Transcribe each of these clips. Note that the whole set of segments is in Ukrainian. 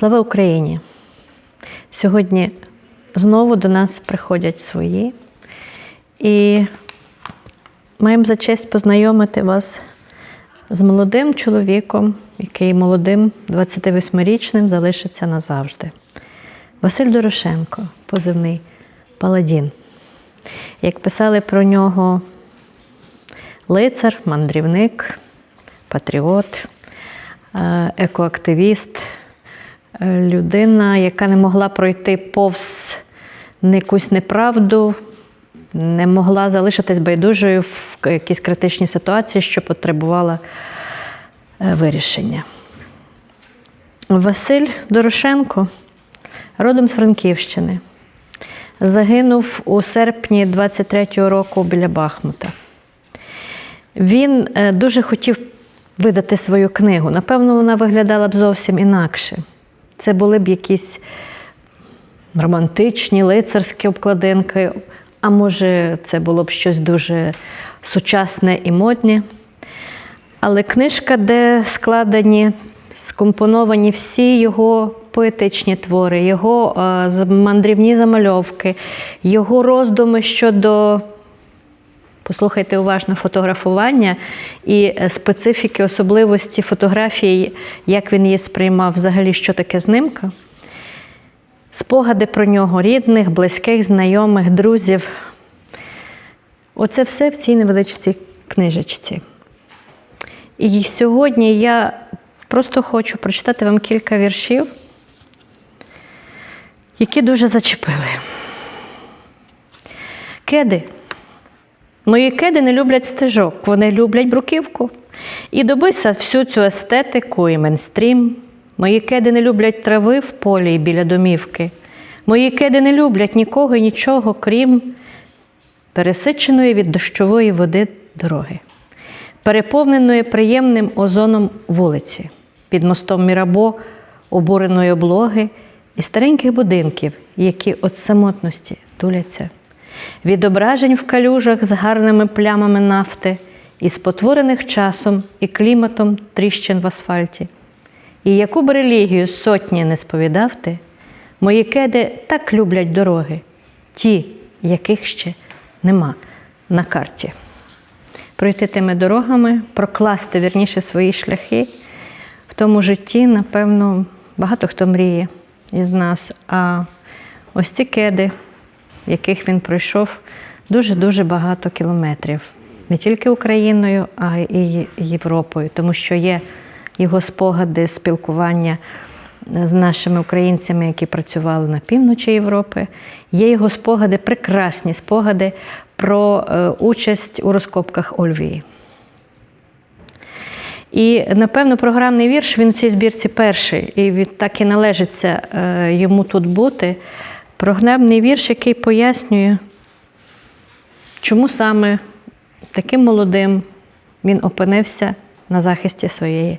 Слава Україні! Сьогодні знову до нас приходять свої, і маємо за честь познайомити вас з молодим чоловіком, який молодим 28-річним залишиться назавжди. Василь Дорошенко, позивний Паладін. Як писали про нього лицар, мандрівник, патріот, е, екоактивіст, людина, яка не могла пройти повз якусь неправду, не могла залишитись байдужою в якійсь критичній ситуації, що потребувала е, вирішення. Василь Дорошенко, родом з Франківщини, загинув у серпні 23-го року біля Бахмута. Він е, дуже хотів видати свою книгу. Напевно, вона виглядала б зовсім інакше. Це були б якісь романтичні, лицарські обкладинки, а може, це було б щось дуже сучасне і модне. Але книжка, де складені, скомпоновані всі його поетичні твори, його е, мандрівні замальовки, його роздуми щодо Послухайте уважно фотографування і е, специфіки, особливості фотографії, як він її сприймав, взагалі, що таке знимка. Спогади про нього, рідних, близьких, знайомих, друзів. Оце все в цій невеличкій книжечці. І сьогодні я просто хочу прочитати вам кілька віршів, які дуже зачепили. Кеди. Мої кеди не люблять стежок, вони люблять бруківку. І добися всю цю естетику і мейнстрім. Мої кеди не люблять трави в полі і біля домівки. Мої кеди не люблять нікого і нічого, крім пересиченої від дощової води дороги, переповненої приємним озоном вулиці, під мостом Мірабо, обуреної облоги і стареньких будинків, які від самотності туляться відображень в калюжах з гарними плямами нафти, і спотворених часом і кліматом тріщин в асфальті. І яку б релігію сотні не сповідав ти, мої кеди так люблять дороги, ті, яких ще нема на карті. Пройти тими дорогами, прокласти вірніше свої шляхи в тому житті, напевно, багато хто мріє із нас. А ось ці кеди, яких він пройшов дуже-дуже багато кілометрів. Не тільки Україною, а й Європою, тому що є його спогади спілкування з нашими українцями, які працювали на півночі Європи. Є його спогади, прекрасні спогади про е, участь у розкопках Ольвії. І, напевно, програмний вірш він в цій збірці перший, і відтак і належиться е, йому тут бути. Програмний вірш, який пояснює, чому саме таким молодим він опинився на захисті своєї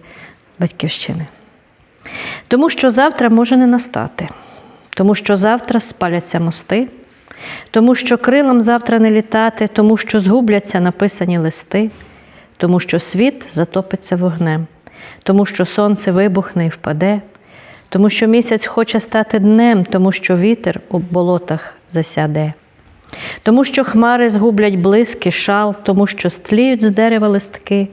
батьківщини. Тому що завтра може не настати, тому що завтра спаляться мости, тому що крилам завтра не літати, тому що згубляться написані листи, тому що світ затопиться вогнем, тому що сонце вибухне і впаде, тому що місяць хоче стати днем, тому що вітер у болотах засяде. Тому що хмари згублять блиски, шал, тому що стліють з дерева листки,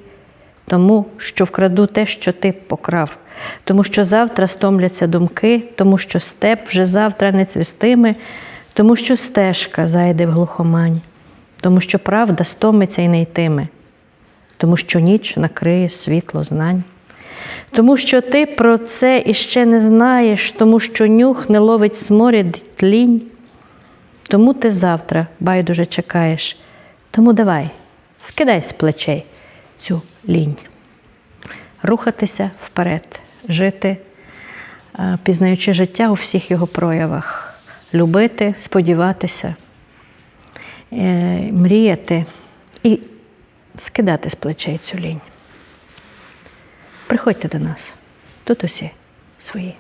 тому що вкраду те, що ти покрав, тому що завтра стомляться думки, тому що степ вже завтра не цвістиме, тому що стежка зайде в глухомань, тому що правда стомиться і не йтиме, тому що ніч накриє світло знань. Тому що ти про це іще не знаєш, тому що нюх не ловить сморід тлінь. Тому ти завтра байдуже чекаєш. Тому давай, скидай з плечей цю лінь. Рухатися вперед, жити, е, пізнаючи життя у всіх його проявах, любити, сподіватися, е, мріяти і скидати з плечей цю лінь. Приходьте до нас, тут усі свої.